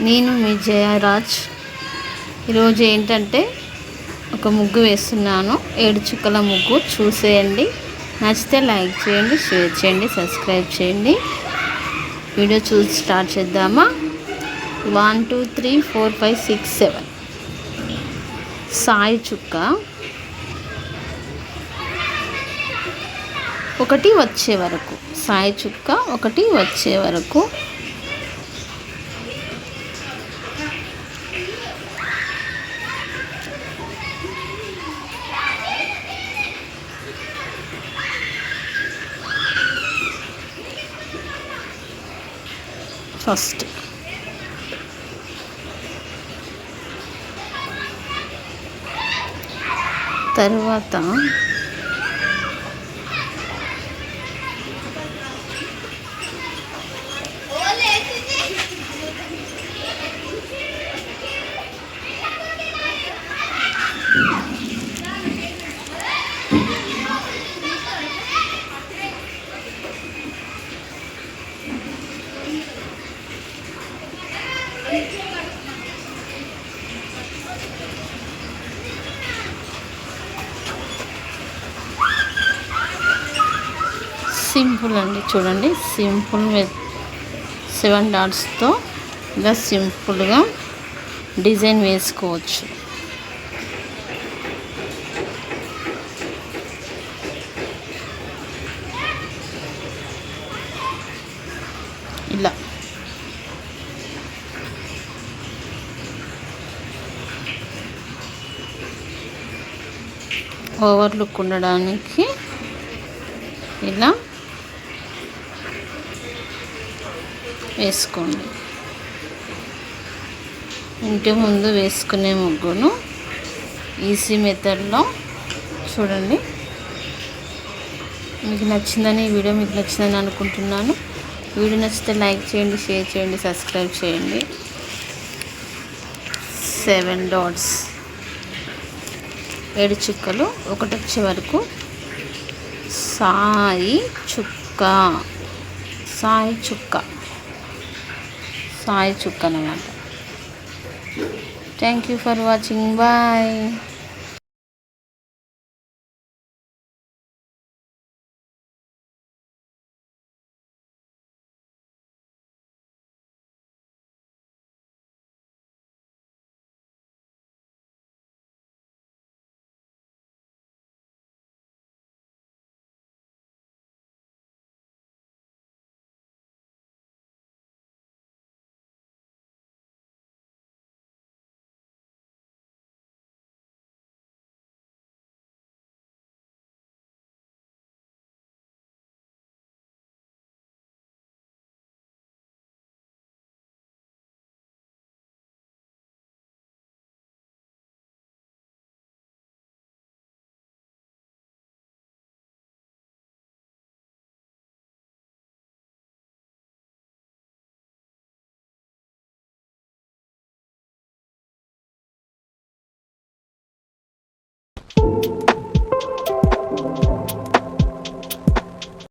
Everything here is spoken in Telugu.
నేను మీ జయరాజ్. ఈరోజు ఏంటంటే ఒక ముగ్గు వేస్తున్నాను. ఏడు చుక్కల ముగ్గు చూసేయండి. నచ్చితే లైక్ చేయండి షేర్ చేయండి సబ్స్క్రైబ్ చేయండి. వీడియో చూసి స్టార్ట్ చేద్దామా? One two three four five six seven. Sai చుక్క. ఒకటి వచ్చే వరకు. సాయి చుక్క ఒకటి వచ్చే వరకు. ఫస్ట్ తర్వాత సింపుల్ అండి చూడండి. సింపుల్ సెవెన్ డాట్స్తో ఇలా సింపుల్గా డిజైన్ వేసుకోవచ్చు. ఇలా. ఓవర్లుక్ ఉండడానికి ఇలా వేసుకోండి. ఇంటి ముందు వేసుకునే ముగ్గును ఈజీ మెథడ్లో చూడండి. మీకు నచ్చిందని ఈ వీడియో మీకు నచ్చిందని అనుకుంటున్నాను. వీడియో నచ్చితే లైక్ చేయండి షేర్ చేయండి సబ్స్క్రైబ్ చేయండి. Seven dots. ఏడు చుక్కలు ఒకటి వచ్చే వరకు సాయి చుక్క. సాయి చుక్క. సాయి చుక్క అనమాట thank you for watching bye